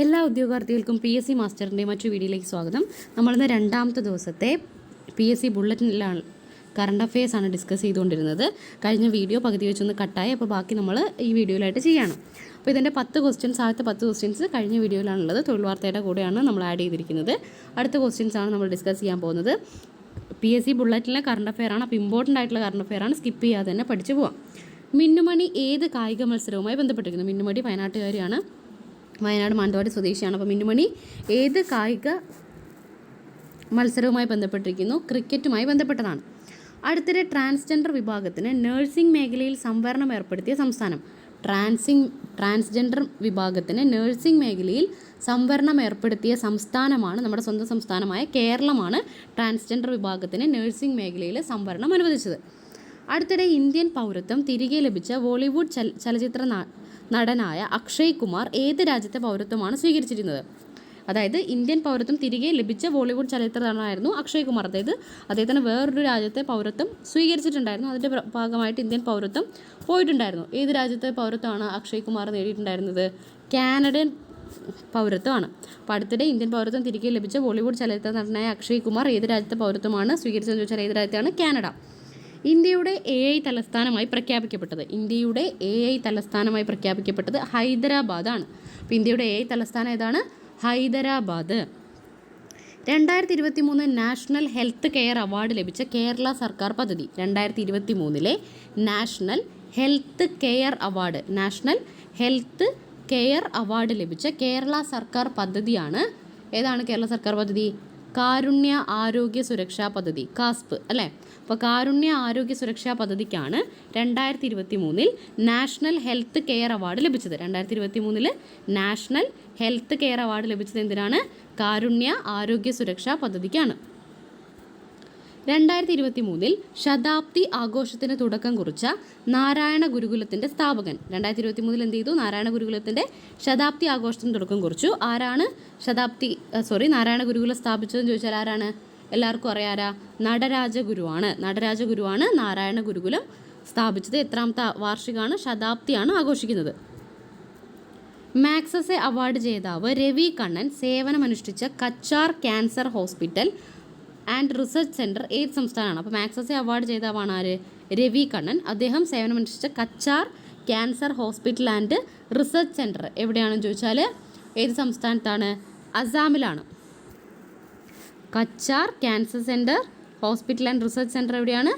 എല്ലാ ഉദ്യോഗാർത്ഥികൾക്കും P S C മാസ്റ്ററിന്റെ മറ്റു വീഡിയോയിലേക്ക് സ്വാഗതം. നമ്മളിന്ന് രണ്ടാമത്തെ ദിവസത്തെ പി എസ് സി ബുള്ളറ്റിനിലാണ് കറണ്ട് അഫയേഴ്സ് ആണ് ഡിസ്കസ് ചെയ്തുകൊണ്ടിരുന്നത്. കഴിഞ്ഞ വീഡിയോ പകുതി വെച്ചൊന്ന് കട്ടായി അപ്പോൾ ബാക്കി നമ്മൾ ഈ വീഡിയോയിലായിട്ട് ചെയ്യണം. അപ്പോൾ ഇതിന്റെ പത്ത് ക്വസ്റ്റ്യൻസ് ആദ്യത്തെ പത്ത് ക്വസ്റ്റ്യൻസ് കഴിഞ്ഞ വീഡിയോയിലാണുള്ളത്. തൊഴിൽ വാർത്തയുടെ കൂടെയാണ് നമ്മൾ ആഡ് ചെയ്തിരിക്കുന്നത്. അടുത്ത ക്വസ്റ്റ്യൻസ് ആണ് നമ്മൾ ഡിസ്കസ് ചെയ്യാൻ പോകുന്നത്. പി എസ് സി ബുള്ളറ്റിലെ കറണ്ട് അഫെയർ ആണ്. അപ്പോൾ ഇമ്പോർട്ടന്റ് ആയിട്ടുള്ള കറണ്ട് അഫെയർ ആണ്. സ്കിപ്പ് ചെയ്യാതെ തന്നെ പഠിച്ചു പോവാം. മിന്നുമണി ഏത് കായിക മത്സരവുമായി ബന്ധപ്പെട്ടിരിക്കുന്നു? മിന്നുമണി വയനാട്ടുകാരിയാണ്. വയനാട് മാനന്തവാടി സ്വദേശിയാണ്. അപ്പോൾ മിന്നുമണി ഏത് കായിക മത്സരവുമായി ബന്ധപ്പെട്ടിരിക്കുന്നു? ക്രിക്കറ്റുമായി ബന്ധപ്പെട്ടതാണ്. അടുത്തിടെ ട്രാൻസ്ജെൻഡർ വിഭാഗത്തിന് നഴ്സിംഗ് മേഖലയിൽ സംവരണം ഏർപ്പെടുത്തിയ സംസ്ഥാനം. ട്രാൻസിംഗ് ട്രാൻസ്ജെൻഡർ വിഭാഗത്തിന് നഴ്സിംഗ് മേഖലയിൽ സംവരണം ഏർപ്പെടുത്തിയ സംസ്ഥാനമാണ് നമ്മുടെ സ്വന്തം സംസ്ഥാനമായ കേരളമാണ് ട്രാൻസ്ജെൻഡർ വിഭാഗത്തിന് നഴ്സിംഗ് മേഖലയിൽ സംവരണം അനുവദിച്ചത്. അടുത്തിടെ ഇന്ത്യൻ പൗരത്വം തിരികെ ലഭിച്ച ബോളിവുഡ് ചലച്ചിത്ര നടനായ അക്ഷയ് കുമാർ ഏത് രാജ്യത്തെ പൗരത്വമാണ് സ്വീകരിച്ചിരുന്നത്? അതായത് ഇന്ത്യൻ പൗരത്വം തിരികെ ലഭിച്ച ബോളിവുഡ് ചലച്ചിത്ര നടനായിരുന്നു അക്ഷയ് കുമാർ. അതായത് അദ്ദേഹത്തിന് വേറൊരു രാജ്യത്തെ പൗരത്വം സ്വീകരിച്ചിട്ടുണ്ടായിരുന്നു. അതിന്റെ ഭാഗമായിട്ട് ഇന്ത്യൻ പൗരത്വം പോയിട്ടുണ്ടായിരുന്നു. ഏത് രാജ്യത്തെ പൗരത്വമാണ് അക്ഷയ് കുമാർ നേടിയിട്ടുണ്ടായിരുന്നത്? കാനഡൻ പൗരത്വമാണ്. അപ്പോൾ അടുത്തിടെ ഇന്ത്യൻ പൗരത്വം തിരികെ ലഭിച്ച ബോളിവുഡ് ചലച്ചിത്ര നടനായ അക്ഷയ് കുമാർ ഏത് രാജ്യത്തെ പൗരത്വമാണ് സ്വീകരിച്ചതെന്ന് ചോദിച്ചാൽ ഏത് രാജ്യത്താണ് കാനഡ. ഇന്ത്യയുടെ എ ഐ തലസ്ഥാനമായി പ്രഖ്യാപിക്കപ്പെട്ടത്. ഇന്ത്യയുടെ എ ഐ തലസ്ഥാനമായി പ്രഖ്യാപിക്കപ്പെട്ടത് ഹൈദരാബാദാണ്. അപ്പോൾ ഇന്ത്യയുടെ എ ഐ തലസ്ഥാനം ഏതാണ്? ഹൈദരാബാദ്. രണ്ടായിരത്തി ഇരുപത്തി മൂന്ന് നാഷണൽ ഹെൽത്ത് കെയർ അവാർഡ് ലഭിച്ച കേരള സർക്കാർ പദ്ധതി. രണ്ടായിരത്തി ഇരുപത്തി മൂന്നിലെ national health care award. National health care award ലഭിച്ച കേരള സർക്കാർ പദ്ധതിയാണ് ഏതാണ് കേരള സർക്കാർ പദ്ധതി? കാരുണ്യ ആരോഗ്യ സുരക്ഷാ പദ്ധതി കാസ്പ് അല്ലേ? അപ്പോൾ കാരുണ്യ ആരോഗ്യ സുരക്ഷാ പദ്ധതിക്കാണ് രണ്ടായിരത്തി ഇരുപത്തി മൂന്നിൽ നാഷണൽ ഹെൽത്ത് കെയർ അവാർഡ് ലഭിച്ചത്. രണ്ടായിരത്തി ഇരുപത്തി മൂന്നിൽ നാഷണൽ ഹെൽത്ത് കെയർ അവാർഡ് ലഭിച്ചത് എന്തിനാണ്? കാരുണ്യ ആരോഗ്യ സുരക്ഷാ പദ്ധതിക്കാണ്. രണ്ടായിരത്തി ഇരുപത്തി മൂന്നിൽ ശതാബ്ദി ആഘോഷത്തിന് തുടക്കം കുറിച്ച നാരായണ ഗുരുകുലത്തിന്റെ സ്ഥാപകൻ. രണ്ടായിരത്തി ഇരുപത്തി മൂന്നിൽ എന്ത് ചെയ്തു? നാരായണ ഗുരുകുലത്തിന്റെ ശതാബ്ദി ആഘോഷത്തിന് തുടക്കം കുറിച്ചു. ആരാണ് ശതാബ്ദി സോറി നാരായണ ഗുരുകുലം സ്ഥാപിച്ചതെന്ന് ചോദിച്ചാൽ ആരാണ്? എല്ലാവർക്കും അറിയാരാ നടരാജഗുരുവാണ്. നടരാജഗുരുവാണ് നാരായണ ഗുരുകുലം സ്ഥാപിച്ചത്. എത്രാമത്തെ വാർഷികമാണ്? ശതാബ്ദിയാണ് ആഘോഷിക്കുന്നത്. മാക്സസെ അവാർഡ് ജേതാവ് Ravi Kannan സേവനമനുഷ്ഠിച്ച Cachar cancer hospital and research centre ഏത് സംസ്ഥാനമാണ്? അപ്പോൾ മാക്സസെ അവാർഡ് ജേതാവാണ് ആര്? രവി കണ്ണൻ. അദ്ദേഹം സേവനമനുഷ്ഠിച്ച Cachar cancer hospital and research centre എവിടെയാണെന്ന് ചോദിച്ചാൽ ഏത് സംസ്ഥാനത്താണ്? അസാമിലാണ്. Cachar cancer centre hospital and research centre എവിടെയാണ്?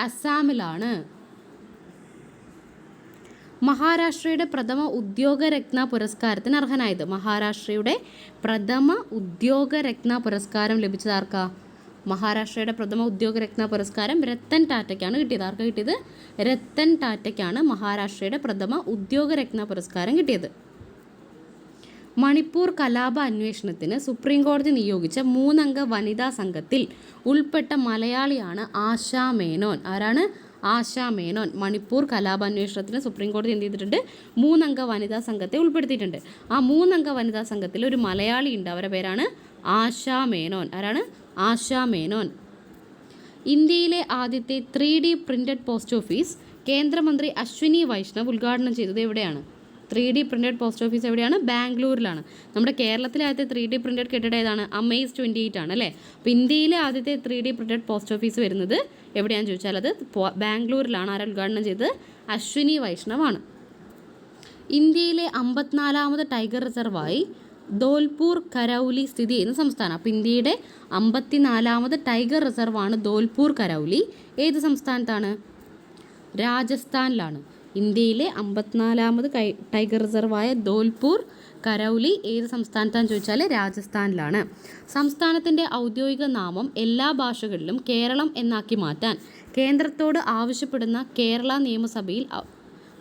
അസാമിലാണ് മഹാരാഷ്ട്രയുടെ പ്രഥമ ഉദ്യോഗരത്ന പുരസ്കാരത്തിന് അർഹനായത്. മഹാരാഷ്ട്രയുടെ പ്രഥമ ഉദ്യോഗരത്ന പുരസ്കാരം ലഭിച്ചത് ആർക്കാ? മഹാരാഷ്ട്രയുടെ പ്രഥമ ഉദ്യോഗരത്ന പുരസ്കാരം രത്തൻ ടാറ്റയ്ക്കാണ് കിട്ടിയത്. ആർക്ക് കിട്ടിയത്? രത്തൻ ടാറ്റയ്ക്കാണ് മഹാരാഷ്ട്രയുടെ പ്രഥമ ഉദ്യോഗരത്ന പുരസ്കാരം കിട്ടിയത്. മണിപ്പൂർ കലാപ അന്വേഷണത്തിന് സുപ്രീം കോടതി നിയോഗിച്ച മൂന്നംഗ വനിതാ സംഘത്തിൽ ഉൾപ്പെട്ട മലയാളിയാണ് ആശാ മേനോൻ. ആരാണ്? ആശാ മേനോൻ. മണിപ്പൂർ കലാപാന്വേഷണത്തിന് സുപ്രീം കോടതി എന്ത് ചെയ്തിട്ടുണ്ട്? മൂന്നംഗ വനിതാ സംഘത്തെ ഉൾപ്പെടുത്തിയിട്ടുണ്ട്. ആ മൂന്നംഗ വനിതാ സംഘത്തിൽ ഒരു മലയാളി ഉണ്ട്. അവരുടെ പേരാണ് ആശാ മേനോൻ. ആരാണ്? ആശാ മേനോൻ. ഇന്ത്യയിലെ ആദ്യത്തെ ത്രീ ഡി പോസ്റ്റ് ഓഫീസ് കേന്ദ്രമന്ത്രി അശ്വിനി വൈഷ്ണവ് ഉദ്ഘാടനം ചെയ്തത് എവിടെയാണ്? Three D printed post office എവിടെയാണ്? ബാംഗ്ലൂരിലാണ്. നമ്മുടെ കേരളത്തിലെ ആദ്യത്തെ ത്രീ ഡി പ്രിന്റഡ് കെട്ടിടം ഏതാണ്? അമേസ് ട്വന്റി എയ്റ്റ് ആണ് അല്ലേ? അപ്പോൾ ഇന്ത്യയിലെ ആദ്യത്തെ three D printed post office വരുന്നത് എവിടെയാണെന്ന് ചോദിച്ചാൽ അത് ബാംഗ്ലൂരിലാണ്. ആരാ ഉദ്ഘാടനം ചെയ്തത്? അശ്വിനി വൈഷ്ണവാണ് ഇന്ത്യയിലെ അമ്പത്തിനാലാമത് ടൈഗർ റിസർവായി ദോൽപൂർ കരൗലി സ്ഥിതി ചെയ്യുന്ന സംസ്ഥാനം. അപ്പോൾ ഇന്ത്യയുടെ അമ്പത്തിനാലാമത് ടൈഗർ റിസർവാണ് ദോൽപൂർ കരൗലി. ഏത് സംസ്ഥാനത്താണ്? രാജസ്ഥാനിലാണ്. ഇന്ത്യയിലെ അമ്പത്തിനാലാമത് കൈ ടൈഗർ റിസർവായ ധോൽപൂർ കരൗലി ഏത് സംസ്ഥാനത്താണെന്ന് ചോദിച്ചാൽ രാജസ്ഥാനിലാണ് സംസ്ഥാനത്തിന്റെ ഔദ്യോഗിക നാമം എല്ലാ ഭാഷകളിലും കേരളം എന്നാക്കി മാറ്റാൻ കേന്ദ്രത്തോട് ആവശ്യപ്പെടുന്ന കേരള നിയമസഭയിൽ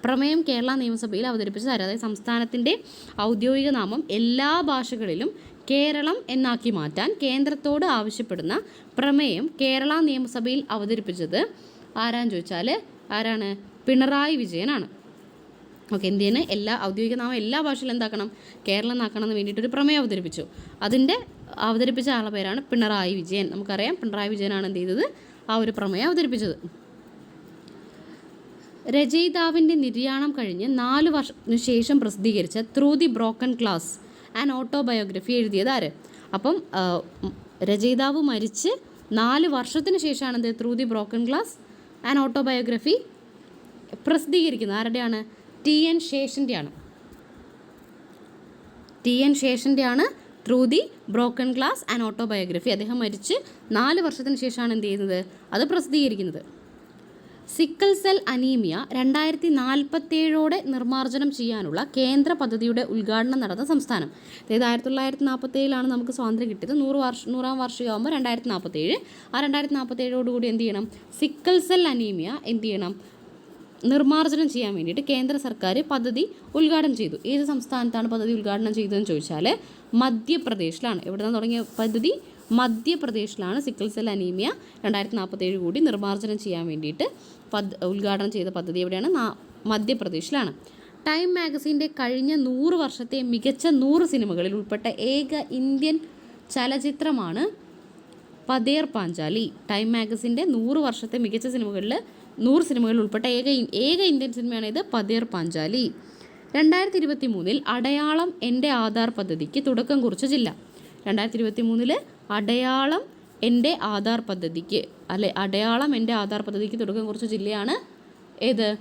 പ്രമേയം കേരള നിയമസഭയിൽ അവതരിപ്പിച്ചത്? അതായത് സംസ്ഥാനത്തിന്റെ ഔദ്യോഗിക നാമം എല്ലാ ഭാഷകളിലും കേരളം എന്നാക്കി മാറ്റാൻ കേന്ദ്രത്തോട് ആവശ്യപ്പെടുന്ന പ്രമേയം കേരള നിയമസഭയിൽ അവതരിപ്പിച്ചത് ആരാന്ന് ചോദിച്ചാൽ ആരാണ് പിണറായി വിജയനാണ്. ഓക്കെ ഇന്ത്യന് എല്ലാ ഔദ്യോഗിക നാമം എല്ലാ ഭാഷയിലും എന്താക്കണം? കേരളം എന്നാക്കണം എന്ന് വേണ്ടിയിട്ടൊരു പ്രമേയം അവതരിപ്പിച്ചു. അതിന്റെ അവതരിപ്പിച്ച ആളുടെ പേരാണ് പിണറായി വിജയൻ. നമുക്കറിയാം പിണറായി വിജയനാണ് എന്ത് ചെയ്തത്? ആ ഒരു പ്രമേയം അവതരിപ്പിച്ചത്. രചയിതാവിന്റെ നിര്യാണം കഴിഞ്ഞ് നാല് വർഷത്തിനു ശേഷം പ്രസിദ്ധീകരിച്ച through the broken class and autobiography എഴുതിയത് ആര്? അപ്പം രചയിതാവ് മരിച്ച് നാല് വർഷത്തിന് ശേഷമാണ് എന്ത് through the broken class and autobiography പ്രസിദ്ധീകരിക്കുന്നത് ആരുടെയാണ്? ടി എൻ ശേഷന്റെയാണ് T N ശേഷന്റെയാണ് through the broken glass and autobiography. അദ്ദേഹം മരിച്ച് നാല് വർഷത്തിന് ശേഷമാണ് എന്ത് ചെയ്യുന്നത്? അത് പ്രസിദ്ധീകരിക്കുന്നത്. സിക്കൽ സെൽ അനീമിയ രണ്ടായിരത്തി നാൽപ്പത്തേഴോടെ നിർമ്മാർജനം ചെയ്യാനുള്ള കേന്ദ്ര പദ്ധതിയുടെ ഉദ്ഘാടനം നടന്ന സംസ്ഥാനം. അതായത് ആയിരത്തി തൊള്ളായിരത്തി നാൽപ്പത്തേഴിലാണ് നമുക്ക് സ്വാതന്ത്ര്യം കിട്ടിയത്. നൂറ് വർഷ നൂറാം വാർഷികമാകുമ്പോൾ രണ്ടായിരത്തി നാൽപ്പത്തേഴ് ആ രണ്ടായിരത്തി നാൽപ്പത്തേഴോടുകൂടി എന്ത് ചെയ്യണം? സിക്കൽ സെൽ അനീമിയ എന്ത് ചെയ്യണം? നിർമ്മാർജനം ചെയ്യാൻ വേണ്ടിയിട്ട് കേന്ദ്ര സർക്കാർ പദ്ധതി ഉദ്ഘാടനം ചെയ്തു. ഏത് സംസ്ഥാനത്താണ് പദ്ധതി ഉദ്ഘാടനം ചെയ്തതെന്ന് ചോദിച്ചാൽ മധ്യപ്രദേശിലാണ്. എവിടെ നിന്ന് തുടങ്ങിയ പദ്ധതി? മധ്യപ്രദേശിലാണ് സിക്കിൾ സെൽ അനീമിയ രണ്ടായിരത്തി നാൽപ്പത്തേഴ് കൂടി നിർമ്മാർജനം ചെയ്യാൻ വേണ്ടിയിട്ട് പദ് ഉദ്ഘാടനം ചെയ്ത പദ്ധതി എവിടെയാണ്? മധ്യപ്രദേശിലാണ്. ടൈം മാഗസീന്റെ കഴിഞ്ഞ നൂറ് വർഷത്തെ മികച്ച നൂറ് സിനിമകളിൽ ഉൾപ്പെട്ട ഏക ഇന്ത്യൻ ചലച്ചിത്രമാണ് പതേർ പാഞ്ചാലി. ടൈം മാഗസിന്റെ നൂറ് വർഷത്തെ മികച്ച സിനിമകളിൽ നൂറ് സിനിമകളിൽ ഉൾപ്പെട്ട ഏക ഏക ഇന്ത്യൻ സിനിമയാണ് ഇത് പതേർ പാഞ്ചാലി. രണ്ടായിരത്തി ഇരുപത്തി മൂന്നിൽ അടയാളം എന്റെ ആധാർ പദ്ധതിക്ക് തുടക്കം കുറിച്ച ജില്ല. രണ്ടായിരത്തി ഇരുപത്തി മൂന്നിൽ അടയാളം എന്റെ ആധാർ പദ്ധതിക്ക് അല്ലെ അടയാളം എന്റെ ആധാർ പദ്ധതിക്ക് തുടക്കം കുറിച്ച ജില്ലയാണ് ഏത്?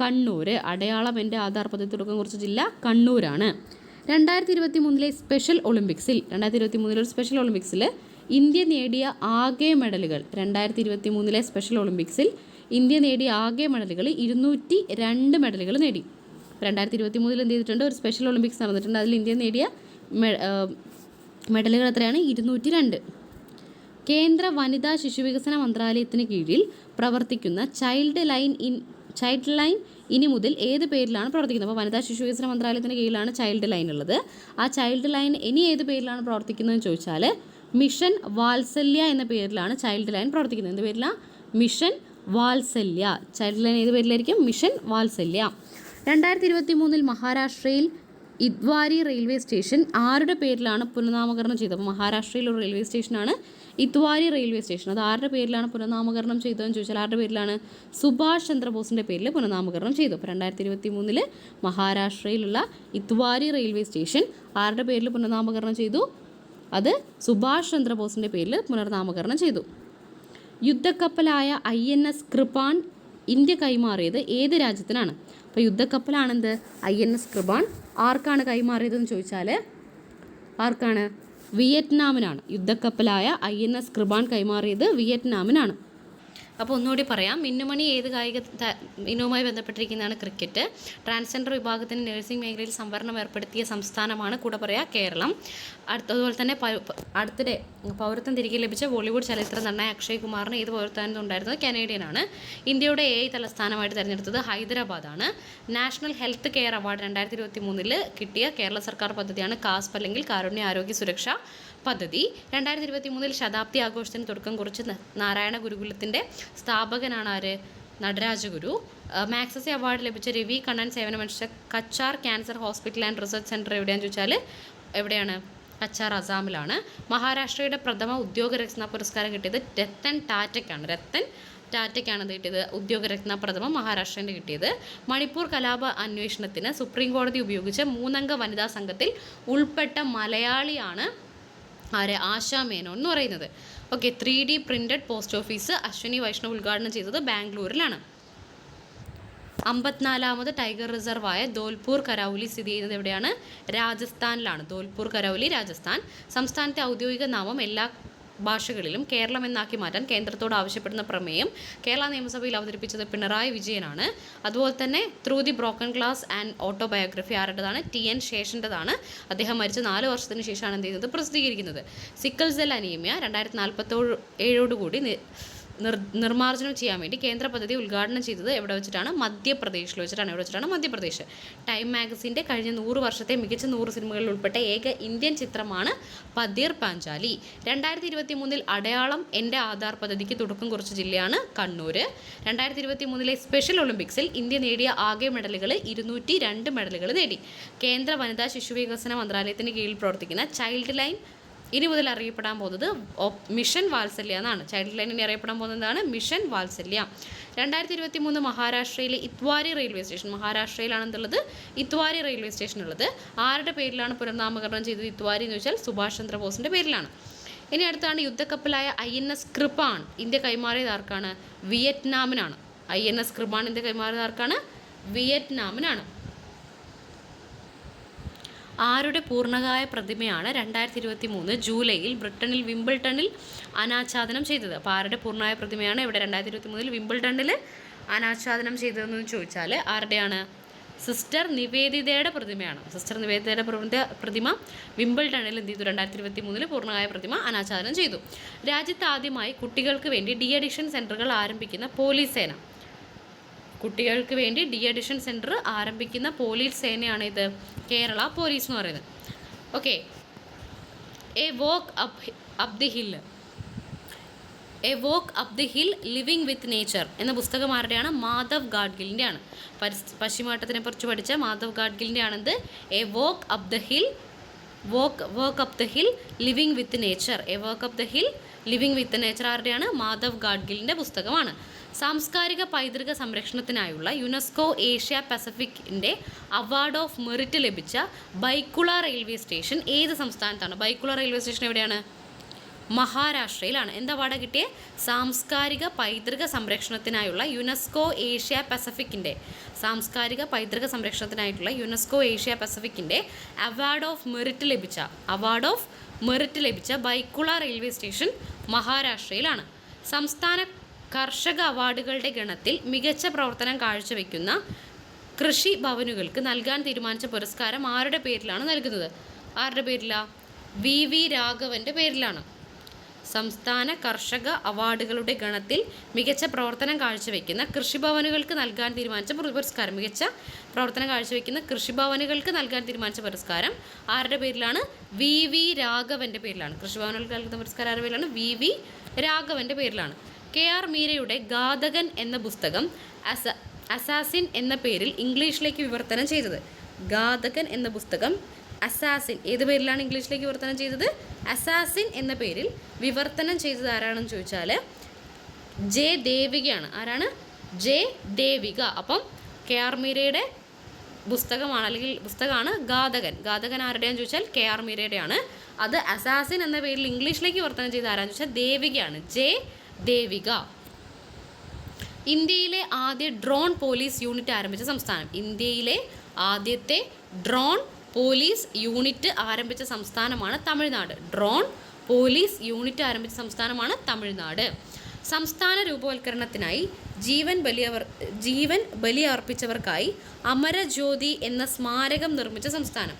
കണ്ണൂർ അടയാളം എന്റെ ആധാർ പദ്ധതി തുടക്കം കുറിച്ച ജില്ല കണ്ണൂരാണ്. രണ്ടായിരത്തി ഇരുപത്തി മൂന്നിലെ സ്പെഷ്യൽ ഒളിമ്പിക്സിൽ രണ്ടായിരത്തി ഇരുപത്തി മൂന്നിലെ സ്പെഷ്യൽ ഒളിമ്പിക്സിൽ ഇന്ത്യ നേടിയ ആകെ മെഡലുകൾ രണ്ടായിരത്തി ഇരുപത്തി മൂന്നിലെ സ്പെഷ്യൽ ഒളിമ്പിക്സിൽ ഇന്ത്യ നേടിയ ആകെ മെഡലുകൾ ഇരുന്നൂറ്റി രണ്ട് മെഡലുകൾ നേടി. രണ്ടായിരത്തി ഇരുപത്തി മൂന്നിൽ എന്ത് ചെയ്തിട്ടുണ്ട്? ഒരു സ്പെഷ്യൽ ഒളിമ്പിക്സ് നടന്നിട്ടുണ്ട്. അതിൽ ഇന്ത്യ നേടിയ മെഡലുകൾ എത്രയാണ്? ഇരുന്നൂറ്റി രണ്ട് കേന്ദ്ര വനിതാ ശിശുവികസന മന്ത്രാലയത്തിന് കീഴിൽ പ്രവർത്തിക്കുന്ന child line in child line ഇനി മുതൽ ഏത് പേരിലാണ് പ്രവർത്തിക്കുന്നത്? അപ്പോൾ വനിതാ ശിശു വികസന മന്ത്രാലയത്തിന് കീഴിലാണ് ചൈൽഡ് ലൈൻ ഉള്ളത്. ആ ചൈൽഡ് ലൈൻ ഇനി ഏത് പേരിലാണ് പ്രവർത്തിക്കുന്നതെന്ന് ചോദിച്ചാൽ മിഷൻ വാത്സല്യ എന്ന പേരിലാണ് ചൈൽഡ് ലൈൻ പ്രവർത്തിക്കുന്നത്. എന്ത് പേരിലാണ് മിഷൻ വാത്സല്യ. ചൈൽഡ് ലൈൻ ഏത് പേരിലായിരിക്കും? മിഷൻ വാത്സല്യ. രണ്ടായിരത്തി ഇരുപത്തി മൂന്നിൽ മഹാരാഷ്ട്രയിൽ ഇദ്വാരി റെയിൽവേ സ്റ്റേഷൻ ആരുടെ പേരിലാണ് പുനർനാമകരണം ചെയ്തത്? അപ്പോൾ മഹാരാഷ്ട്രയിൽ ഒരു റെയിൽവേ സ്റ്റേഷനാണ് ഇത്വാരി റെയിൽവേ സ്റ്റേഷൻ. അത് ആരുടെ പേരിലാണ് പുനർനാമകരണം ചെയ്തതെന്ന് ചോദിച്ചാൽ ആരുടെ പേരിലാണ്? സുഭാഷ് ചന്ദ്രബോസിന്റെ പേരിൽ പുനർനാമകരണം ചെയ്തു. അപ്പോൾ രണ്ടായിരത്തി ഇരുപത്തി മൂന്നിൽ മഹാരാഷ്ട്രയിലുള്ള ഇത്വാരി റെയിൽവേ സ്റ്റേഷൻ ആരുടെ പേരിൽ പുനർനാമകരണം ചെയ്തു? അത് സുഭാഷ് ചന്ദ്രബോസിന്റെ പേരിൽ പുനർനാമകരണം ചെയ്തു. യുദ്ധക്കപ്പലായ I N S Kirpan India കൈമാറിയത് ഏത് രാജ്യത്തിനാണ്? അപ്പോൾ യുദ്ധക്കപ്പലാണെന്ത്? ഐ എൻ എസ് കൃപാൺ ആർക്കാണ് കൈമാറിയതെന്ന് ചോദിച്ചാൽ ആർക്കാണ്? വിയറ്റ്നാമിനാണ്. യുദ്ധക്കപ്പലായ ഐ എൻ എസ് കൃപാൺ കൈമാറിയത് വിയറ്റ്നാമിനാണ്. അപ്പോൾ ഒന്നുകൂടി പറയാം. മിന്നുമണി ഏത് കായിക ഇനവുമായി ബന്ധപ്പെട്ടിരിക്കുന്നതാണ് ക്രിക്കറ്റ്. ട്രാൻസ്ജെൻഡർ വിഭാഗത്തിന് നഴ്സിംഗ് മേഖലയിൽ സംവരണം ഏർപ്പെടുത്തിയ സംസ്ഥാനമാണ് കൂടെ പറയാ കേരളം. അതുപോലെ തന്നെ അടുത്തിടെ പൗരത്വം തിരികെ ലഭിച്ച ബോളിവുഡ് ചലച്ചിത്ര നടനായ അക്ഷയ് കുമാറിന് ഏത് പൗരത്വം ഉണ്ടായിരുന്നത് കനേഡിയനാണ് ഇന്ത്യയുടെ എ തലസ്ഥാനമായിട്ട് തിരഞ്ഞെടുത്തത് ഹൈദരാബാദാണ്. നാഷണൽ ഹെൽത്ത് കെയർ അവാർഡ് രണ്ടായിരത്തി ഇരുപത്തി മൂന്നിൽ കിട്ടിയ കേരള സർക്കാർ പദ്ധതിയാണ് കാസ്പ് അല്ലെങ്കിൽ കാരുണ്യ ആരോഗ്യ സുരക്ഷ പദ്ധതി. രണ്ടായിരത്തി ഇരുപത്തി മൂന്നിൽ ശതാബ്ദി ആഘോഷത്തിന് തുടക്കം കുറിച്ച് നാരായണ ഗുരുകുലത്തിന്റെ സ്ഥാപകനാണ് ആര്? നടരാജഗുരു. മാക്സസി അവാർഡ് ലഭിച്ച Ravi Kannan സേവനമനുഷ്ഠിച്ച Cachar cancer hospital and research centre എവിടെയാണെന്ന് ചോദിച്ചാൽ എവിടെയാണ്? കച്ചാർ അസാമിലാണ്. മഹാരാഷ്ട്രയുടെ പ്രഥമ ഉദ്യോഗരത്ന പുരസ്കാരം കിട്ടിയത് രത്തൻ ടാറ്റയ്ക്കാണ്. രത്തൻ ടാറ്റയ്ക്കാണ് കിട്ടിയത്. ഉദ്യോഗരത്ന പ്രഥമ മഹാരാഷ്ട്രേന്റെ കിട്ടിയത്. മണിപ്പൂർ കലാപ അന്വേഷണത്തിന് സുപ്രീം കോടതി ഉപയോഗിച്ച മൂന്നംഗ വനിതാ സംഘത്തിൽ ഉൾപ്പെട്ട മലയാളിയാണ് ആരെ? ആശാ മേനോൻ എന്ന് പറയുന്നത്. Okay three D printed post office Ashwini Vaishnaw ഉദ്ഘാടനം ചെയ്തത് ബാംഗ്ലൂരിലാണ്. അമ്പത്തിനാലാമത് ടൈഗർ റിസർവായ ധോൽപൂർ കരൗലി സ്ഥിതി ചെയ്യുന്നത് എവിടെയാണ്? രാജസ്ഥാനിലാണ്. ധോൽപൂർ കരൗലി രാജസ്ഥാൻ. സംസ്ഥാനത്തെ ഔദ്യോഗിക നാമം എല്ലാ ഭാഷകളിലും കേരളം എന്നാക്കി മാറ്റാൻ കേന്ദ്രത്തോട് ആവശ്യപ്പെടുന്ന പ്രമേയം കേരള നിയമസഭയിൽ അവതരിപ്പിച്ചത് പിണറായി വിജയനാണ്. അതുപോലെ തന്നെ through the broken class and autobiography ആരുടേതാണ്? ടി എൻ ശേഷന്റെതാണ്. അദ്ദേഹം മരിച്ച നാല് വർഷത്തിന് ശേഷമാണ് എന്ത് ചെയ്യുന്നത് പ്രസിദ്ധീകരിക്കുന്നത്. സിക്കിൾ സെൽ അനീമിയ രണ്ടായിരത്തി നാൽപ്പത്തോഴ് ഏഴോടുകൂടി നിർ നിർമ്മാർജനം ചെയ്യാൻ വേണ്ടി കേന്ദ്ര പദ്ധതി ഉദ്ഘാടനം ചെയ്തത് എവിടെ വെച്ചിട്ടാണ്? മധ്യപ്രദേശിൽ വെച്ചിട്ടാണ്. എവിടെ വെച്ചിട്ടാണ്? മധ്യപ്രദേശ്. ടൈം മാഗസിന്റെ കഴിഞ്ഞ നൂറ് വർഷത്തെ മികച്ച നൂറ് സിനിമകളിൽ ഉൾപ്പെട്ട ഏക ഇന്ത്യൻ ചിത്രമാണ് പതീർ പാഞ്ചാലി. രണ്ടായിരത്തി ഇരുപത്തി മൂന്നിൽ അടയാളം എന്റെ ആധാർ പദ്ധതിക്ക് തുടക്കം കുറിച്ച ജില്ലയാണ് കണ്ണൂർ രണ്ടായിരത്തി ഇരുപത്തി മൂന്നിലെ സ്പെഷ്യൽ ഒളിമ്പിക്സിൽ ഇന്ത്യ നേടിയ ആകെ മെഡലുകൾ ഇരുന്നൂറ്റി രണ്ട് മെഡലുകൾ നേടി. കേന്ദ്ര വനിതാ ശിശു വികസന മന്ത്രാലയത്തിന് കീഴിൽ പ്രവർത്തിക്കുന്ന ചൈൽഡ് ലൈൻ ഇനി മുതൽ അറിയപ്പെടാൻ പോകുന്നത് മിഷൻ വാത്സല്യ എന്നാണ്. ചൈൽഡ് ലൈനിനെ അറിയപ്പെടാൻ പോകുന്നതാണ് മിഷൻ വാത്സല്യ. രണ്ടായിരത്തി ഇരുപത്തി മൂന്ന് മഹാരാഷ്ട്രയിലെ ഇത്വാരി റെയിൽവേ സ്റ്റേഷൻ. മഹാരാഷ്ട്രയിലാണ് എന്തുള്ളത് ഇത്വാരി റെയിൽവേ സ്റ്റേഷൻ ഉള്ളത് ആരുടെ പേരിലാണ് പുനർനാമകരണം ചെയ്തത് ഇത്വാരി എന്ന് വെച്ചാൽ സുഭാഷ് ചന്ദ്രബോസിന്റെ പേരിലാണ്. ഇനി അടുത്താണ് യുദ്ധക്കപ്പലായ I N S Kirpan. India കൈമാറിയത് ആർക്കാണ്? വിയറ്റ്നാമിനാണ്. I N S Kirpan India കൈമാറിയത് ആർക്കാണ്? വിയറ്റ്നാമിനാണ്. ആരുടെ പൂർണകായ പ്രതിമയാണ് രണ്ടായിരത്തി ഇരുപത്തി മൂന്ന് ജൂലൈയിൽ ബ്രിട്ടനിൽ വിംബിൾട്ടണിൽ അനാച്ഛാദനം ചെയ്തത്? അപ്പോൾ ആരുടെ പൂർണകായ പ്രതിമയാണ് ഇവിടെ രണ്ടായിരത്തി ഇരുപത്തി മൂന്നിൽ വിംബിൾട്ടണിൽ അനാച്ഛാദനം ചെയ്തതെന്ന് ചോദിച്ചാൽ ആരുടെയാണ്? സിസ്റ്റർ നിവേദിതയുടെ പ്രതിമയാണ്. സിസ്റ്റർ നിവേദിതയുടെ പ്രതി- പ്രതിമ വിംബിൾട്ടണിൽ എന്ത് ചെയ്തു? രണ്ടായിരത്തി ഇരുപത്തി മൂന്നിൽ പൂർണകായ പ്രതിമ അനാച്ഛാദനം ചെയ്തു. രാജ്യത്ത് ആദ്യമായി കുട്ടികൾക്ക് വേണ്ടി ഡി അഡിക്ഷൻ സെന്ററുകൾ ആരംഭിക്കുന്ന പോലീസ് സേന. കുട്ടികൾക്ക് വേണ്ടി ഡി അഡിഷൻ സെന്റർ ആരംഭിക്കുന്ന പോലീസ് സേനയാണ് ഇത്. കേരള പോലീസ് എന്ന് പറയുന്നത്. Okay a walk up up the hill a walk up the hill living with nature എന്ന പുസ്തകം ആരുടെയാണ്? മാധവ് ഗാഡ്ഗിലിന്റെ ആണ്. പശ്ചിമാട്ടത്തിനെ കുറിച്ച് പഠിച്ച മാധവ് ഗാഡ്ഗിലിന്റെ ആണെന്ത് a walk up the hill walk walk up the hill living with nature a walk up the hill living with nature ആരുടെയാണ്? Madhav ഗാഡ്ഗിലിന്റെ പുസ്തകമാണ്. സാംസ്കാരിക പൈതൃക സംരക്ഷണത്തിനായുള്ള യുനെസ്കോ ഏഷ്യ പസഫിക്കിന്റെ അവാർഡ് ഓഫ് മെറിറ്റ് ലഭിച്ച ബൈക്കുള റെയിൽവേ സ്റ്റേഷൻ ഏത് സംസ്ഥാനത്താണ്? ബൈക്കുള റെയിൽവേ സ്റ്റേഷൻ എവിടെയാണ്? മഹാരാഷ്ട്രയിലാണ്. എന്താ അവാർഡ് കിട്ടിയ? സാംസ്കാരിക പൈതൃക സംരക്ഷണത്തിനായുള്ള യുനെസ്കോ ഏഷ്യ പസഫിക്കിന്റെ സാംസ്കാരിക പൈതൃക സംരക്ഷണത്തിനായിട്ടുള്ള യുനെസ്കോ ഏഷ്യ പസഫിക്കിന്റെ അവാർഡ് ഓഫ് മെറിറ്റ് ലഭിച്ച അവാർഡ് ഓഫ് മെറിറ്റ് ലഭിച്ച ബൈക്കുള റെയിൽവേ സ്റ്റേഷൻ മഹാരാഷ്ട്രയിലാണ്. സംസ്ഥാന കർഷക അവാർഡുകളുടെ ഗണത്തിൽ മികച്ച പ്രവർത്തനം കാഴ്ചവെക്കുന്ന കൃഷി ഭവനുകൾക്ക് നൽകാൻ തീരുമാനിച്ച പുരസ്കാരം ആരുടെ പേരിലാണ് നൽകുന്നത്? ആരുടെ പേരിലാ? വി. വി. രാഘവന്റെ പേരിലാണ്. സംസ്ഥാന കർഷക അവാർഡുകളുടെ ഗണത്തിൽ മികച്ച പ്രവർത്തനം കാഴ്ചവെക്കുന്ന കൃഷിഭവനുകൾക്ക് നൽകാൻ തീരുമാനിച്ച പുരസ്കാരം മികച്ച പ്രവർത്തനം കാഴ്ചവെക്കുന്ന കൃഷിഭവനുകൾക്ക് നൽകാൻ തീരുമാനിച്ച പുരസ്കാരം ആരുടെ പേരിലാണ്? വി. വി. രാഘവന്റെ പേരിലാണ്. കൃഷിഭവനുകൾക്ക് നൽകുന്ന പുരസ്കാരം ആരുടെ പേരിലാണ്? വി. വി. രാഘവന്റെ പേരിലാണ്. കെ ആർ മീരയുടെ ഗാതകൻ എന്ന പുസ്തകം അസ അസാസിൻ എന്ന പേരിൽ ഇംഗ്ലീഷിലേക്ക് വിവർത്തനം ചെയ്തത്. ഗാതകൻ എന്ന പുസ്തകം അസാസിൻ ഏത് പേരിലാണ് ഇംഗ്ലീഷിലേക്ക് വിവർത്തനം ചെയ്തത്? അസാസിൻ എന്ന പേരിൽ വിവർത്തനം ചെയ്തത് ആരാണെന്ന് ചോദിച്ചാൽ ജെ ദേവികയാണ്. ആരാണ്? ജെ ദേവിക. അപ്പം കെ ആർ മീരയുടെ പുസ്തകമാണ് അല്ലെങ്കിൽ പുസ്തകമാണ് ഗാതകൻ ഗാതകൻ ആരുടെയാന്ന് ചോദിച്ചാൽ കെ ആർ മീരയുടെയാണ്. അത് അസാസിൻ എന്ന പേരിൽ ഇംഗ്ലീഷിലേക്ക് വിവർത്തനം ചെയ്ത ആരാന്ന് ചോദിച്ചാൽ ദേവികയാണ്. ജെ ദേവിക. ഇന്ത്യയിലെ ആദ്യ ഡ്രോൺ പോലീസ് യൂണിറ്റ് ആരംഭിച്ച സംസ്ഥാനം. ഇന്ത്യയിലെ ആദ്യത്തെ ഡ്രോൺ പോലീസ് യൂണിറ്റ് ആരംഭിച്ച സംസ്ഥാനമാണ് തമിഴ്നാട്. ഡ്രോൺ പോലീസ് യൂണിറ്റ് ആരംഭിച്ച സംസ്ഥാനമാണ് തമിഴ്നാട്. സംസ്ഥാന രൂപവൽക്കരണത്തിനായി ജീവൻ ബലിയവർ ജീവൻ ബലിയർപ്പിച്ചവർക്കായി അമരജ്യോതി എന്ന സ്മാരകം നിർമ്മിച്ച സംസ്ഥാനം.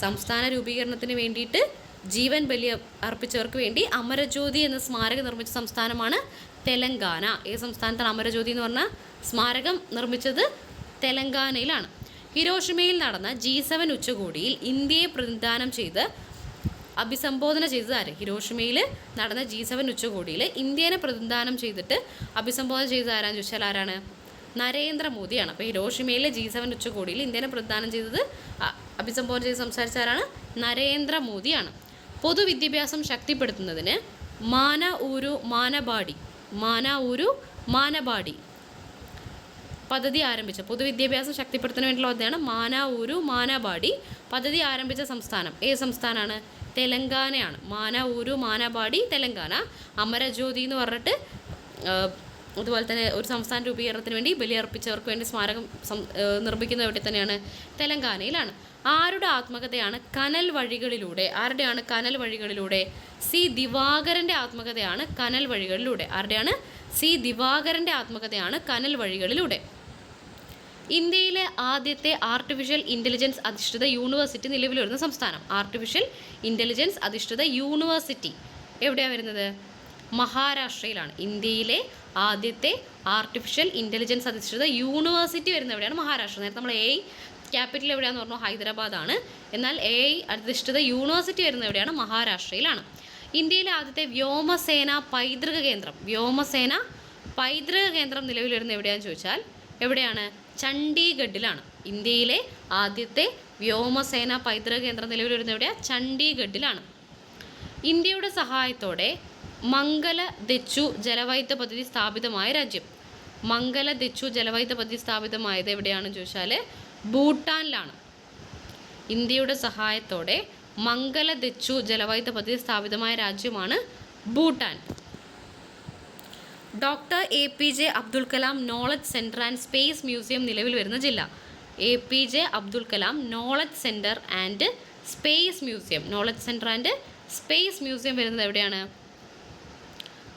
സംസ്ഥാന രൂപീകരണത്തിന് വേണ്ടിയിട്ട് ജീവൻ ബലി അർപ്പിച്ചവർക്ക് വേണ്ടി അമരജ്യോതി എന്ന സ്മാരകം നിർമ്മിച്ച സംസ്ഥാനമാണ് തെലങ്കാന. ഈ സംസ്ഥാനത്താണ് അമരജ്യോതി എന്ന് പറഞ്ഞ സ്മാരകം നിർമ്മിച്ചത് തെലങ്കാനയിലാണ്. ഹിരോഷിമയിൽ നടന്ന ജി സെവൻ ഉച്ചകോടിയിൽ ഇന്ത്യയെ പ്രതിനിധാനം ചെയ്ത് അഭിസംബോധന ചെയ്തതാര്? ഹിരോഷിമയിൽ നടന്ന ജി സെവൻ ഉച്ചകോടിയിൽ ഇന്ത്യനെ പ്രതിനിധാനം ചെയ്തിട്ട് അഭിസംബോധന ചെയ്തത് ആരാന്ന് ചോദിച്ചാൽ ആരാണ്? നരേന്ദ്രമോദിയാണ്. അപ്പോൾ ഹിരോഷിമയിലെ ജി സെവൻ ഉച്ചകോടിയിൽ ഇന്ത്യനെ പ്രതിദാനം ചെയ്തത് അഭിസംബോധന ചെയ്ത് സംസാരിച്ച ആരാണ്? നരേന്ദ്രമോദിയാണ്. പൊതുവിദ്യാഭ്യാസം ശക്തിപ്പെടുത്തുന്നതിന് മാന ഊരു മാനബാടി മാന ഊരു മാനബാടി പദ്ധതി ആരംഭിച്ച. പൊതുവിദ്യാഭ്യാസം ശക്തിപ്പെടുത്തുന്നതിന് വേണ്ടിയുള്ള പദ്ധതിയാണ് മാന ഊരു മാനബാടി പദ്ധതി ആരംഭിച്ച സംസ്ഥാനം. ഏത് സംസ്ഥാനമാണ് തെലങ്കാനയാണ്. മാന ഊരു മാനബാടി തെലങ്കാന. അമരജ്യോതി എന്ന് പറഞ്ഞിട്ട് അതുപോലെ തന്നെ ഒരു സംസ്ഥാന രൂപീകരണത്തിന് വേണ്ടി ബലിയർപ്പിച്ചവർക്ക് വേണ്ടി സ്മാരകം നിർമ്മിക്കുന്ന എവിടെ തന്നെയാണ് തെലങ്കാനയിലാണ്. ആരുടെ ആത്മകഥയാണ് കനൽ വഴികളിലൂടെ? ആരുടെയാണ് കനൽ വഴികളിലൂടെ? സി ദിവാകരന്റെ ആത്മകഥയാണ് കനൽ വഴികളിലൂടെ. ആരുടെയാണ്? സി ദിവാകരന്റെ ആത്മകഥയാണ് കനൽ വഴികളിലൂടെ. ഇന്ത്യയിലെ ആദ്യത്തെ ആർട്ടിഫിഷ്യൽ ഇന്റലിജൻസ് അധിഷ്ഠിത യൂണിവേഴ്സിറ്റി നിലവിൽ വരുന്ന സംസ്ഥാനം. ആർട്ടിഫിഷ്യൽ ഇന്റലിജൻസ് അധിഷ്ഠിത യൂണിവേഴ്സിറ്റി. എവിടെയാണ് വരുന്നത്? മഹാരാഷ്ട്രയിലാണ്. ഇന്ത്യയിലെ ആദ്യത്തെ ആർട്ടിഫിഷ്യൽ ഇന്റലിജൻസ് അധിഷ്ഠിത യൂണിവേഴ്സിറ്റി വരുന്നത് എവിടെയാണ്? മഹാരാഷ്ട്ര. നേരത്തെ നമ്മൾ എ ക്യാപിറ്റൽ എവിടെയാണെന്ന് പറഞ്ഞു ഹൈദരാബാദാണ്. എന്നാൽ എ ഐ അധിഷ്ഠിത യൂണിവേഴ്സിറ്റി വരുന്നത് എവിടെയാണ്? മഹാരാഷ്ട്രയിലാണ്. ഇന്ത്യയിലെ ആദ്യത്തെ വ്യോമസേന പൈതൃക കേന്ദ്രം. വ്യോമസേന പൈതൃക കേന്ദ്രം നിലവിൽ വരുന്നത് എവിടെയാണെന്ന് ചോദിച്ചാൽ എവിടെയാണ്? ചണ്ഡീഗഡിലാണ്. ഇന്ത്യയിലെ ആദ്യത്തെ വ്യോമസേന പൈതൃക കേന്ദ്രം നിലവിൽ വരുന്നത് എവിടെയാണ് ചണ്ഡീഗഡിലാണ്. ഇന്ത്യയുടെ സഹായത്തോടെ മംഗല ദച്ചു ജലവൈദ്യുത പദ്ധതി സ്ഥാപിതമായ രാജ്യം. മംഗല ദച്ചു ജലവൈദ്യുത പദ്ധതി സ്ഥാപിതമായത് എവിടെയാണെന്ന് ചോദിച്ചാൽ ഭൂട്ടാനിലാണ്. ഇന്ത്യയുടെ സഹായത്തോടെ മംഗല ദച്ചു ജലവൈദ്യുത പദ്ധതി സ്ഥാപിതമായ രാജ്യമാണ് Bhutan. Doctor A P J Abdul Kalam knowledge centre and space museum നിലവിൽ വരുന്ന ജില്ല. A P J Abdul Kalam knowledge centre and space museum. Knowledge centre and space museum വരുന്നത് എവിടെയാണ്?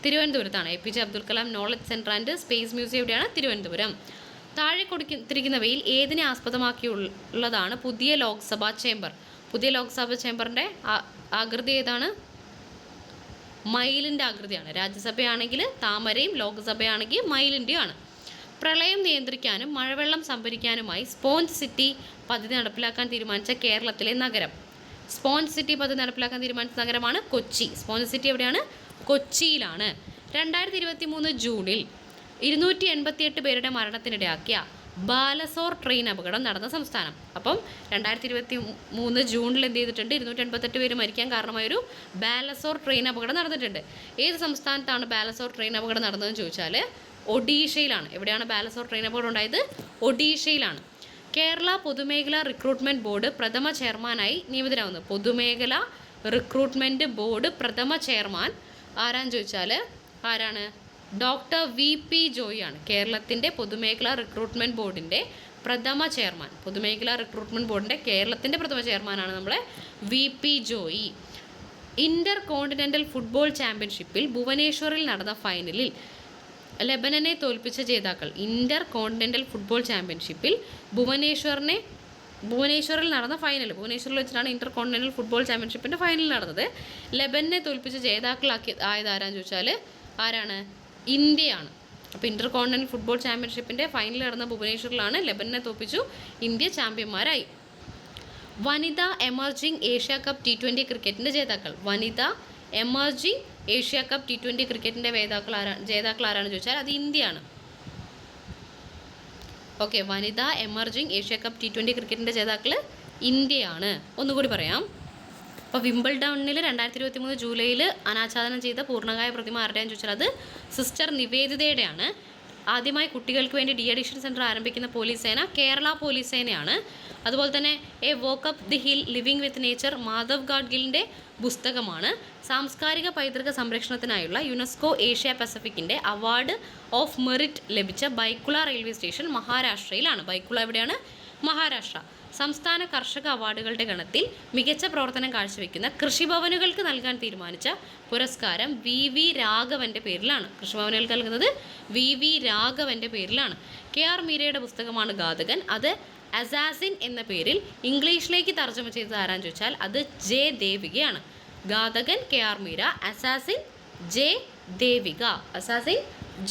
തിരുവനന്തപുരത്താണ്. A P J Abdul Kalam knowledge centre and space museum എവിടെയാണ്? തിരുവനന്തപുരം. താഴെ കൊടുത്തിരിക്കുന്നവയിൽ ഏതിനെ ആസ്പദമാക്കിയുള്ളതാണ് പുതിയ ലോക്സഭാ ചേംബർ? പുതിയ ലോക്സഭാ ചേംബറിന്റെ ആകൃതി ഏതാണ്? മയിലിന്റെ ആകൃതിയാണ്. രാജ്യസഭയാണെങ്കിൽ താമരയും ലോക്സഭയാണെങ്കിൽ മയിലിന്റെയാണ് പ്രളയം നിയന്ത്രിക്കാനും മഴവെള്ളം സംഭരിക്കാനുമായി സ്പോഞ്ച് സിറ്റി പദ്ധതി നടപ്പിലാക്കാൻ തീരുമാനിച്ച കേരളത്തിലെ നഗരം. സ്പോഞ്ച് സിറ്റി പദ്ധതി നടപ്പിലാക്കാൻ തീരുമാനിച്ച നഗരമാണ് കൊച്ചി. സ്പോഞ്ച് സിറ്റി എവിടെയാണ്? കൊച്ചിയിലാണ്. രണ്ടായിരത്തി ഇരുപത്തി മൂന്ന് ജൂണിൽ ഇരുന്നൂറ്റി എൺപത്തിയെട്ട് പേരുടെ മരണത്തിനിടയാക്കിയ ബാലസോർ ട്രെയിൻ അപകടം നടന്ന സംസ്ഥാനം. അപ്പം രണ്ടായിരത്തി ഇരുപത്തി മൂന്ന് ജൂണിൽ എന്ത് ചെയ്തിട്ടുണ്ട്? ഇരുന്നൂറ്റി എൺപത്തെട്ട് പേര് മരിക്കാൻ കാരണമായൊരു ബാലസോർ ട്രെയിൻ അപകടം നടന്നിട്ടുണ്ട്. ഏത് സംസ്ഥാനത്താണ് ബാലസോർ ട്രെയിൻ അപകടം നടന്നതെന്ന് ചോദിച്ചാൽ ഒഡീഷയിലാണ്. എവിടെയാണ് ബാലസോർ ട്രെയിൻ അപകടം ഉണ്ടായത്? ഒഡീഷയിലാണ്. കേരള പൊതുമേഖല റിക്രൂട്ട്മെന്റ് ബോർഡ് പ്രഥമ ചെയർമാനായി നിയമിതനാവുന്നത് പൊതുമേഖല റിക്രൂട്ട്മെന്റ് ബോർഡ് പ്രഥമ ചെയർമാൻ ആരാന്ന് ചോദിച്ചാൽ ആരാണ്? ഡോക്ടർ വി പി ജോയിയാണ് കേരളത്തിന്റെ പൊതുമേഖലാ റിക്രൂട്ട്മെന്റ് ബോർഡിന്റെ പ്രഥമ ചെയർമാൻ. പൊതുമേഖലാ റിക്രൂട്ട്മെന്റ് ബോർഡിന്റെ കേരളത്തിന്റെ പ്രഥമ ചെയർമാനാണ് നമ്മളെ V P Joy. Intercontinental football ചാമ്പ്യൻഷിപ്പിൽ ഭുവനേശ്വറിൽ നടന്ന ഫൈനലിൽ ലെബനനെ തോൽപ്പിച്ച ജേതാക്കൾ ഇന്റർ കോണ്ടിനെന്റൽ ഫുട്ബോൾ ചാമ്പ്യൻഷിപ്പിൽ ഭുവനേശ്വറിനെ ഭുവനേശ്വറിൽ നടന്ന ഫൈനൽ. ഭുവനേശ്വറിൽ വെച്ചിട്ടാണ് ഇന്റർ കോണ്ടിനെന്റൽ ഫുട്ബോൾ ചാമ്പ്യൻഷിപ്പിന്റെ ഫൈനൽ നടന്നത്. ലെബനെ തോൽപ്പിച്ച ജേതാക്കളാക്കി ആയത് ആരാന്ന് ചോദിച്ചാൽ ആരാണ്? ഇന്ത്യയാണ്. അപ്പോൾ ഇന്റർ കോണ്ടിനൽ ഫുട്ബോൾ ചാമ്പ്യൻഷിപ്പിന്റെ ഫൈനൽ നടന്ന ഭുവനേശ്വറിലാണ് ലെബനെ തോപ്പിച്ചു. ഇന്ത്യ ചാമ്പ്യന്മാരായി. വനിതാ emerging Asia cup T twenty ക്രിക്കറ്റിന്റെ ജേതാക്കൾ. വനിതാ emerging Asia cup T twenty ക്രിക്കറ്റിന്റെ വേതാക്കൾ ആരാണ് ജേതാക്കൾ ആരാണെന്ന് ചോദിച്ചാൽ അത് ഇന്ത്യയാണ്. ഓക്കെ വനിതാ emerging Asia cup T twenty ക്രിക്കറ്റിന്റെ ജേതാക്കൾ ഇന്ത്യയാണ്. ഒന്നുകൂടി പറയാം. അപ്പോൾ വിമ്പിൾ ഡൗണിൽ രണ്ടായിരത്തി ഇരുപത്തി മൂന്ന് ജൂലൈയിൽ അനാച്ഛാദനം ചെയ്ത പൂർണകായ പ്രതിമ ആരുടെയാണെന്ന് ചോദിച്ചാൽ അത് സിസ്റ്റർ നിവേദിതയുടെയാണ്. ആദ്യമായി കുട്ടികൾക്ക് വേണ്ടി ഡി അഡിക്ഷൻ സെന്റർ ആരംഭിക്കുന്ന പോലീസ് സേന കേരള പോലീസ് സേനയാണ്. അതുപോലെ തന്നെ a walk up the hill living with nature Madhav ഗാഡ്ഗിലിന്റെ പുസ്തകമാണ്. സാംസ്കാരിക പൈതൃക സംരക്ഷണത്തിനായുള്ള യുനെസ്കോ ഏഷ്യ പസഫിക്കിന്റെ അവാർഡ് ഓഫ് മെറിറ്റ് ലഭിച്ച ബൈക്കുള റെയിൽവേ സ്റ്റേഷൻ മഹാരാഷ്ട്രയിലാണ്. ബൈക്കുള എവിടെയാണ്? മഹാരാഷ്ട്ര. സംസ്ഥാന കർഷക അവാർഡുകളുടെ ഗണത്തിൽ മികച്ച പ്രവർത്തനം കാഴ്ചവെക്കുന്ന കൃഷിഭവനുകൾക്ക് നൽകാൻ തീരുമാനിച്ച പുരസ്കാരം വി വി രാഘവന്റെ പേരിലാണ്. കൃഷിഭവനുകൾക്ക് നൽകുന്നത് വി വി രാഘവന്റെ പേരിലാണ്. കെ ആർ മീരയുടെ പുസ്തകമാണ് ഘാതകൻ. അത് അസാസിൻ എന്ന പേരിൽ ഇംഗ്ലീഷിലേക്ക് തർജമ ചെയ്തത് ആരാന്ന് ചോദിച്ചാൽ അത് ജെ ദേവികയാണ്. ഘാതകൻ K R Meera assassin J Devika. Assassin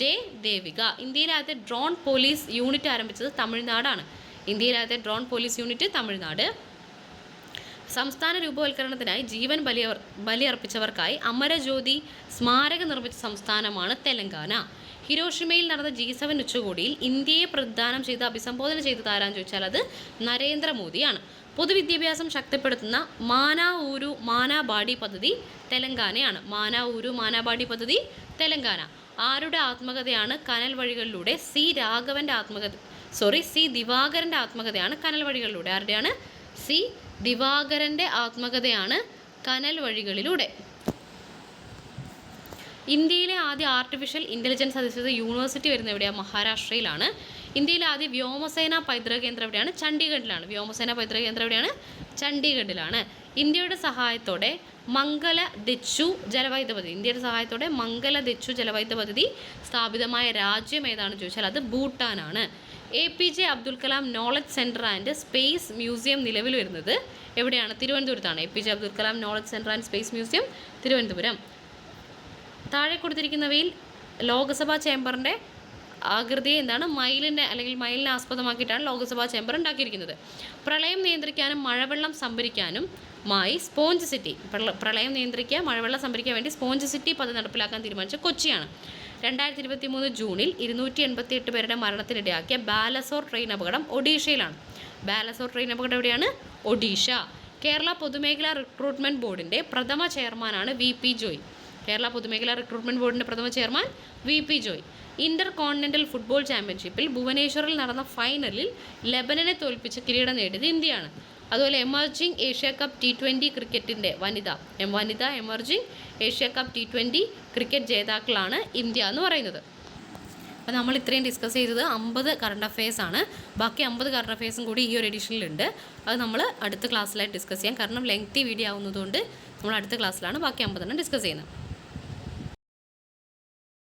J Devika. ഇന്ത്യയിലെ ഡ്രോൺ പോലീസ് യൂണിറ്റ് ആരംഭിച്ചത് തമിഴ്നാടാണ്. ഇന്ത്യയിലെ ഡ്രോൺ പോലീസ് യൂണിറ്റ് തമിഴ്നാട്. സംസ്ഥാന രൂപവൽക്കരണത്തിനായി ജീവൻ ബലിയർ ബലിയർപ്പിച്ചവർക്കായി അമരജ്യോതി സ്മാരക നിർമ്മിച്ച സംസ്ഥാനമാണ് തെലങ്കാന. ഹിരോഷിമയിൽ നടന്ന ജി സെവൻ ഉച്ചകോടിയിൽ ഇന്ത്യയെ പ്രദാനം ചെയ്ത് അഭിസംബോധന ചെയ്ത് താരാൻ ചോദിച്ചാൽ അത് നരേന്ദ്രമോദിയാണ്. പൊതുവിദ്യാഭ്യാസം ശക്തിപ്പെടുത്തുന്ന മാനാ ഊരു മാനാബാടി പദ്ധതി തെലങ്കാനയാണ്. മാനാ ഊരു മാനാബാടി പദ്ധതി തെലങ്കാന. ആരുടെ ആത്മകഥയാണ് കനൽ വഴികളിലൂടെ സി രാഘവന്റെ ആത്മകഥ സോറി സി ദിവാകരന്റെ ആത്മകഥയാണ് കനൽ വഴികളിലൂടെ ആരുടെയാണ്? സി ദിവാകരന്റെ ആത്മകഥയാണ് കനൽ വഴികളിലൂടെ ഇന്ത്യയിലെ ആദ്യ ആർട്ടിഫിഷ്യൽ ഇന്റലിജൻസ് അധിഷ്ഠിത യൂണിവേഴ്സിറ്റി വരുന്ന എവിടെയാണ് മഹാരാഷ്ട്രയിലാണ്. ഇന്ത്യയിലെ ആദ്യ വ്യോമസേന പൈതൃക കേന്ദ്രം എവിടെയാണ്? ചണ്ഡീഗഡിലാണ്. വ്യോമസേന പൈതൃക കേന്ദ്രം എവിടെയാണ്? ചണ്ഡീഗഡിലാണ്. ഇന്ത്യയുടെ സഹായത്തോടെ മംഗല ദച്ചു ജലവൈദ്യുത പദ്ധതി. ഇന്ത്യയുടെ സഹായത്തോടെ മംഗല ദച്ചു ജലവൈദ്യുത പദ്ധതി സ്ഥാപിതമായ രാജ്യം ഏതാണെന്ന് ചോദിച്ചാൽ അത് ഭൂട്ടാനാണ്. A P J Abdul Kalam knowledge centre and space museum നിലവിൽ വരുന്നത് എവിടെയാണ്? തിരുവനന്തപുരത്താണ്. A P J Abdul Kalam knowledge centre and space museum Thiruvananthapuram. താഴെ കൊടുത്തിരിക്കുന്നവയിൽ ലോകസഭാ ചേംബറിന്റെ ആകൃതി എന്താണ്? മയിലിന്റെ അല്ലെങ്കിൽ മയിലിനെ ആസ്പദമാക്കിയിട്ടാണ് ലോകസഭാ ചേംബർ ഉണ്ടാക്കിയിരിക്കുന്നത്. പ്രളയം നിയന്ത്രിക്കാനും മഴവെള്ളം സംഭരിക്കാനും മായി സ്പോഞ്ച് സിറ്റി. പ്രളയം നിയന്ത്രിക്കുക മഴവെള്ളം സംഭരിക്കാൻ വേണ്ടി സ്പോഞ്ച് സിറ്റി പദ്ധതി നടപ്പിലാക്കാൻ തീരുമാനിച്ച കൊച്ചിയാണ്. രണ്ടായിരത്തി ഇരുപത്തി മൂന്ന് ജൂണിൽ ഇരുന്നൂറ്റി എൺപത്തി എട്ട് പേരുടെ മരണത്തിനിടയാക്കിയ ബാലസോർ ട്രെയിൻ അപകടം ഒഡീഷയിലാണ്. ബാലസോർ ട്രെയിൻ അപകടം എവിടെയാണ്? ഒഡീഷ. കേരള പൊതുമേഖലാ റിക്രൂട്ട്മെന്റ് ബോർഡിന്റെ പ്രഥമ ചെയർമാനാണ് വി പി ജോയ്. കേരള പൊതുമേഖലാ റിക്രൂട്ട്മെന്റ് ബോർഡിന്റെ പ്രഥമ chairman V P Joy. Intercontinental football ചാമ്പ്യൻഷിപ്പിൽ ഭുവനേശ്വറിൽ നടന്ന ഫൈനലിൽ ലെബനനെ തോൽപ്പിച്ച് കിരീടം നേടിയത് ഇന്ത്യയാണ്. അതുപോലെ emerging Asia cup T twenty ക്രിക്കറ്റിന്റെ വനിത എം വനിത emerging Asia cup T twenty cricket ജേതാക്കളാണ് India എന്ന് പറയുന്നത്. അപ്പോൾ നമ്മൾ ഇത്രയും ഡിസ്കസ് ചെയ്തത് അമ്പത് കറണ്ട് അഫയേഴ്സ് ആണ്. ബാക്കി അമ്പത് കറണ്ട് അഫയേഴ്സും കൂടി ഈ ഒരു എഡിഷനിലുണ്ട് അത് നമ്മൾ അടുത്ത ക്ലാസ്സിലായിട്ട് ഡിസ്കസ് ചെയ്യാം. കാരണം ലെങ്തി വീഡിയോ ആവുന്നതുകൊണ്ട് നമ്മൾ അടുത്ത ക്ലാസ്സിലാണ് ബാക്കി അമ്പതെണ്ണം ഡിസ്കസ് ചെയ്യുന്നത്.